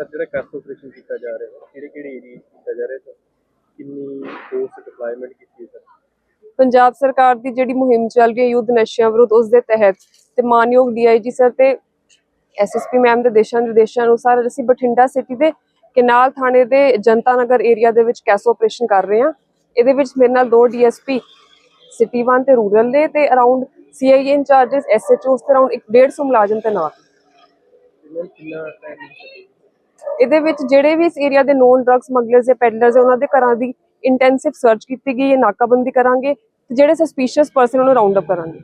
Sir ਜਿਹੜਾ cash operation ਕੀਤਾ ਜਾ ਰਿਹਾ ਹੈ ਕਿਹੜੇ ਕਿਹੜੇ ਏਰੀਆ ਕੀਤਾ ਜਾ ਰਿਹਾ ਸਰ? ਕਿੰਨੀ ਫੋਰਸ ਡਿਪਲੋਇਮੈਂਟ ਕੀਤੀ ਹੈ ਸਰ? ਪੰਜਾਬ ਸਰਕਾਰ ਦੀ ਜਿਹੜੀ ਮੁਹਿੰਮ ਚੱਲ ਰਹੀ ਹੈ ਯੁੱਧ ਨਸ਼ਿਆਂ ਵਿਰੁੱਧ ਉਸ ਦੇ ਤਹਿਤ ਤੇ ਮਾਨਯੋਗ ਡੀਆਈਜੀ ਸਰ ਤੇ ਐਸਐਸਪੀ ਮੈਮ ਦੇ ਦਿਸ਼ਾ ਨਿਰਦੇਸ਼ਾਂ ਅਨੁਸਾਰ ਅਸੀਂ ਬਠਿੰਡਾ ਸਿਟੀ ਦੇ ਕਿਨਾਲ ਥਾਣੇ ਦੇ ਜਨਤਾ ਨਗਰ ਏਰੀਆ ਦੇ ਵਿੱਚ ਕੈਸ ਆਪਰੇਸ਼ਨ ਕਰ ਰਹੇ ਹਾਂ। ਇਹਦੇ ਵਿੱਚ ਮੇਰੇ ਨਾਲ ਦੋ ਡੀਐਸਪੀ ਸਿਟੀ 1 ਤੇ ਰੂਰਲ ਦੇ ਤੇ ਅਰਾਊਂਡ ਸੀਆਈਏ ਇੰਚਾਰजेस ਐਸਐਚਓਸ ਤੇ ਅਰਾਊਂਡ 150 ਮੁਲਾਜ਼ਮ ਤੈਨਾਤ। ਇਹਨਾਂ ਨੂੰ ਕਿੰਨਾ ਟਾਈਮ ਇਹਦੇ ਵਿੱਚ ਜਿਹੜੇ ਵੀ ਇਸ ਏਰੀਆ ਦੇ ਨੋਨ ਡਰੱਗ ਸਮਗਲਰਸ ਜਾਂ ਪੈਡਲਰਸ ਹੈ ਉਹਨਾਂ ਦੇ ਘਰਾਂ ਦੀ ਇੰਟੈਂਸਿਵ ਸਰਚ ਕੀਤੀ ਗਈ ਹੈ, ਨਾਕਾਬੰਦੀ ਕਰਾਂਗੇ ਤੇ ਜਿਹੜੇ ਸਸਪੀਸ਼ੀਅਸ ਪਰਸਨ ਉਹਨੂੰ ਰਾਉਂਡ ਅਪ ਕਰਾਂਗੇ।